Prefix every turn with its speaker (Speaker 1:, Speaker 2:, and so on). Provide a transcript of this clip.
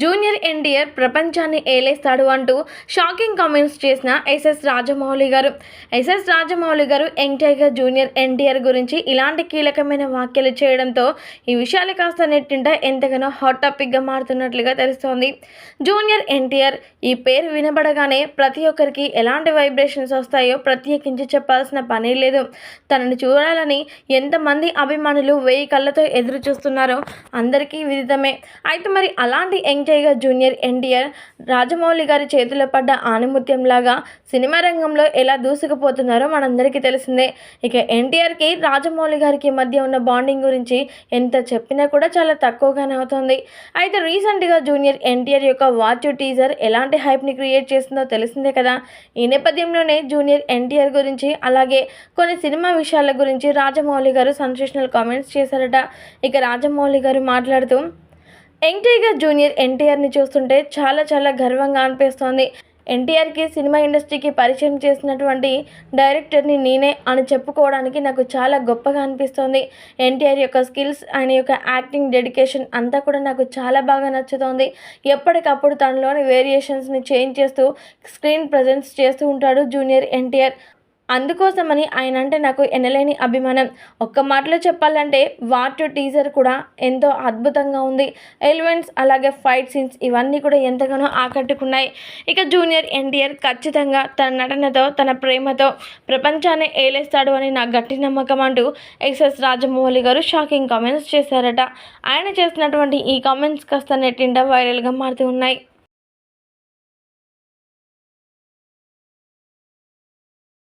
Speaker 1: Junior NTR ప్రపంచాన్ని ఏలేస్తాడు అంటూ షాకింగ్ కామెంట్స్ చేసిన ఎస్ఎస్ రాజమౌళి గారు. ఎస్ఎస్ రాజమౌళి గారు యంగ్ టైగర్ జూనియర్ ఎన్టీఆర్ గురించి ఇలాంటి కీలకమైన వ్యాఖ్యలు చేయడంతో ఈ విషయాలు కాస్త నెట్టింట ఎంతగానో హాట్ టాపిక్గా మారుతున్నట్లుగా తెలుస్తోంది. జూనియర్ ఎన్టీఆర్ ఈ పేరు వినబడగానే ప్రతి ఒక్కరికి ఎలాంటి వైబ్రేషన్స్ వస్తాయో ప్రత్యేకించి చెప్పాల్సిన పని లేదు. తనను చూడాలని ఎంతమంది అభిమానులు వెయ్యి కళ్ళతో ఎదురు చూస్తున్నారో అందరికీ విదితమే. అయితే మరి అలాంటి young tiger junior NTR Rajamouli గారి చేతిలో పడ్డ ఆనిముత్యంలాగా సినిమా రంగంలో ఎలా దూసుకుపోతున్నారో మనందరికీ తెలిసిందే. ఇక ఎన్టీఆర్కి రాజమౌళి గారికి మధ్య ఉన్న బాండింగ్ గురించి ఎంత చెప్పినా కూడా చాలా తక్కువగానే అవుతుంది. అయితే రీసెంట్గా జూనియర్ ఎన్టీఆర్ యొక్క వాచ్ టీజర్ ఎలాంటి హైప్ని క్రియేట్ చేసిందో తెలిసిందే కదా. ఈ నేపథ్యంలోనే జూనియర్ ఎన్టీఆర్ గురించి అలాగే కొన్ని సినిమా విషయాల గురించి రాజమౌళి గారు సెన్సేషనల్ కామెంట్స్ చేశారట. ఇక రాజమౌళి గారు మాట్లాడుతూ ఎన్టీఆర్ టైగర్ జూనియర్ ఎన్టీఆర్ని చూస్తుంటే చాలా చాలా గర్వంగా అనిపిస్తోంది. ఎన్టీఆర్కి సినిమా ఇండస్ట్రీకి పరిచయం చేసినటువంటి డైరెక్టర్ని నేనే అని చెప్పుకోవడానికి నాకు చాలా గొప్పగా అనిపిస్తోంది. ఎన్టీఆర్ యొక్క స్కిల్స్ ఆయన యొక్క యాక్టింగ్ డెడికేషన్ అంతా కూడా నాకు చాలా బాగా నచ్చుతోంది. ఎప్పటికప్పుడు తనలోని వేరియేషన్స్ని చేంజ్ చేస్తూ స్క్రీన్ ప్రజెన్స్ చేస్తూ ఉంటాడు జూనియర్ ఎన్టీఆర్. అందుకోసమని ఆయన అంటే నాకు ఎనలేని అభిమానం. ఒక్క మాటలో చెప్పాలంటే వాట్ టీజర్ కూడా ఎంతో అద్భుతంగా ఉంది. ఎలిమెంట్స్ అలాగే ఫైట్ సీన్స్ ఇవన్నీ కూడా ఎంతగానో ఆకట్టుకున్నాయి. ఇక జూనియర్ ఎన్టీఆర్ ఖచ్చితంగా తన నటనతో తన ప్రేమతో ప్రపంచాన్ని ఏలేస్తాడు అని నా గట్టి నమ్మకం అంటూ ఎక్సెస్ రాజమౌళి గారు షాకింగ్ కామెంట్స్ చేశారట. ఆయన చేసినటువంటి ఈ కామెంట్స్ కాస్త నెట్టింట వైరల్గా మారుతూ ఉన్నాయి.